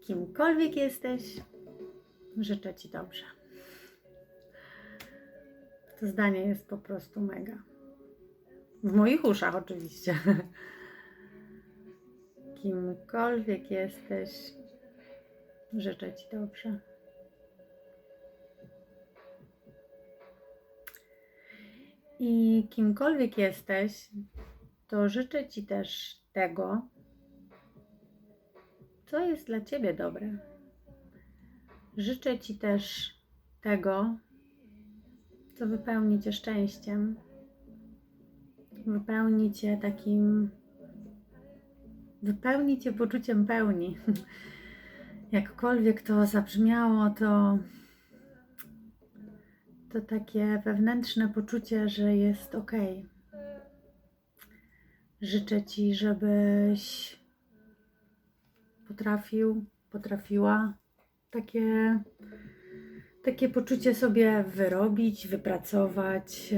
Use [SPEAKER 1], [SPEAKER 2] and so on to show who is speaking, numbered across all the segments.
[SPEAKER 1] Kimkolwiek jesteś, życzę Ci dobrze. To zdanie jest po prostu mega. W moich uszach oczywiście. Kimkolwiek jesteś, życzę Ci dobrze. I kimkolwiek jesteś, to życzę Ci też tego, co jest dla Ciebie dobre. Życzę Ci też tego, co wypełni Cię szczęściem, wypełni Cię takim, wypełni Cię poczuciem pełni. Jakkolwiek to zabrzmiało, to to takie wewnętrzne poczucie, że jest ok. Życzę Ci, żebyś potrafił, potrafiła takie, takie poczucie sobie wyrobić, wypracować,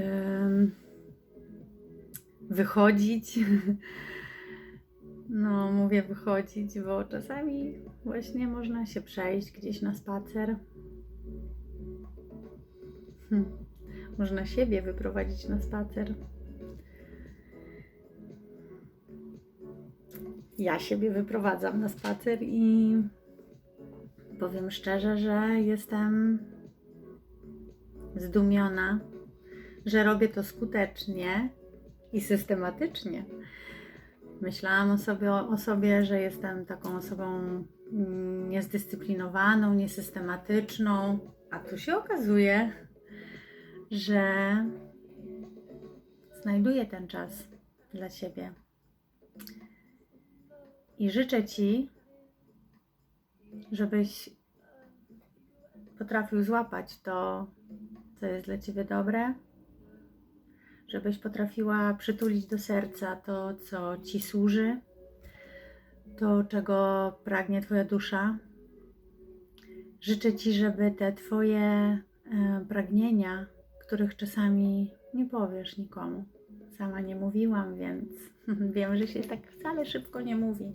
[SPEAKER 1] wychodzić. No, mówię wychodzić, bo czasami właśnie można się przejść gdzieś na spacer. Hm. Można siebie wyprowadzić na spacer. Ja siebie wyprowadzam na spacer i powiem szczerze, że jestem zdumiona, że robię to skutecznie i systematycznie. Myślałam o sobie, o sobie, że jestem taką osobą mm, niezdyscyplinowaną, niesystematyczną, a tu się okazuje, że znajduję ten czas dla siebie. I życzę Ci, żebyś potrafił złapać to, co jest dla Ciebie dobre, żebyś potrafiła przytulić do serca to, co Ci służy, to, czego pragnie Twoja dusza. Życzę Ci, żeby te Twoje e, pragnienia, których czasami nie powiesz nikomu. Sama nie mówiłam, więc wiem, że się tak wcale szybko nie mówi.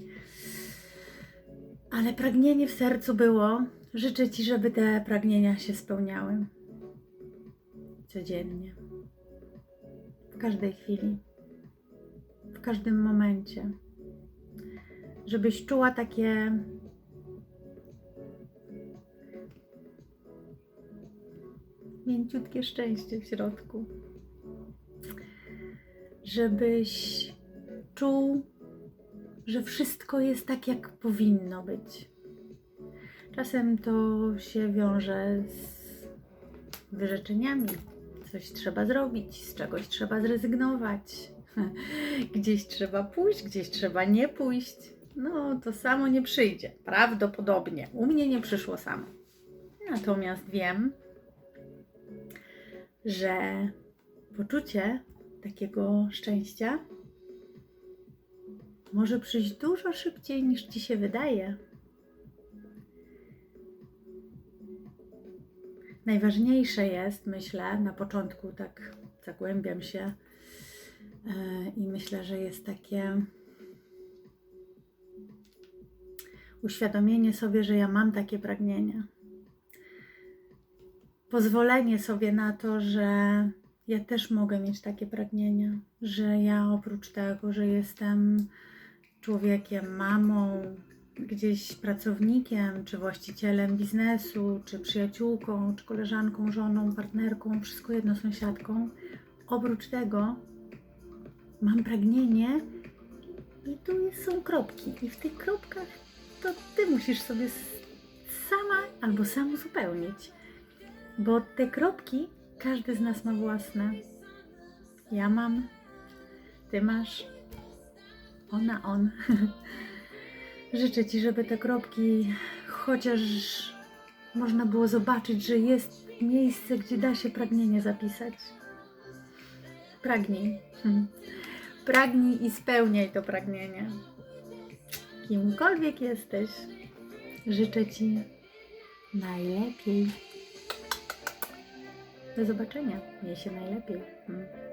[SPEAKER 1] Ale pragnienie w sercu było. Życzę Ci, żeby te pragnienia się spełniały. Codziennie. W każdej chwili. W każdym momencie. Żebyś czuła takie mięciutkie szczęście w środku. Żebyś czuł, że wszystko jest tak, jak powinno być. Czasem to się wiąże z wyrzeczeniami. Coś trzeba zrobić, z czegoś trzeba zrezygnować. Gdzieś trzeba pójść, gdzieś trzeba nie pójść. No, to samo nie przyjdzie. Prawdopodobnie. U mnie nie przyszło samo. Natomiast wiem, że poczucie takiego szczęścia może przyjść dużo szybciej niż ci się wydaje. Najważniejsze jest, myślę, na początku tak zagłębiam się e, i myślę, że jest takie uświadomienie sobie, że ja mam takie pragnienia pozwolenie sobie na to, że ja też mogę mieć takie pragnienia, że ja oprócz tego, że jestem człowiekiem, mamą, gdzieś pracownikiem, czy właścicielem biznesu, czy przyjaciółką, czy koleżanką, żoną, partnerką, wszystko jedno sąsiadką, oprócz tego mam pragnienie i tu są kropki. I w tych kropkach to ty musisz sobie sama albo sam uzupełnić. Bo te kropki każdy z nas ma własne. Ja mam, ty masz, ona, on. Życzę ci, żeby te kropki chociaż można było zobaczyć, że jest miejsce, gdzie da się pragnienie zapisać. Pragnij. Pragnij i spełniaj to pragnienie. Kimkolwiek jesteś, życzę ci najlepiej. Do zobaczenia. Miej się najlepiej. Mm.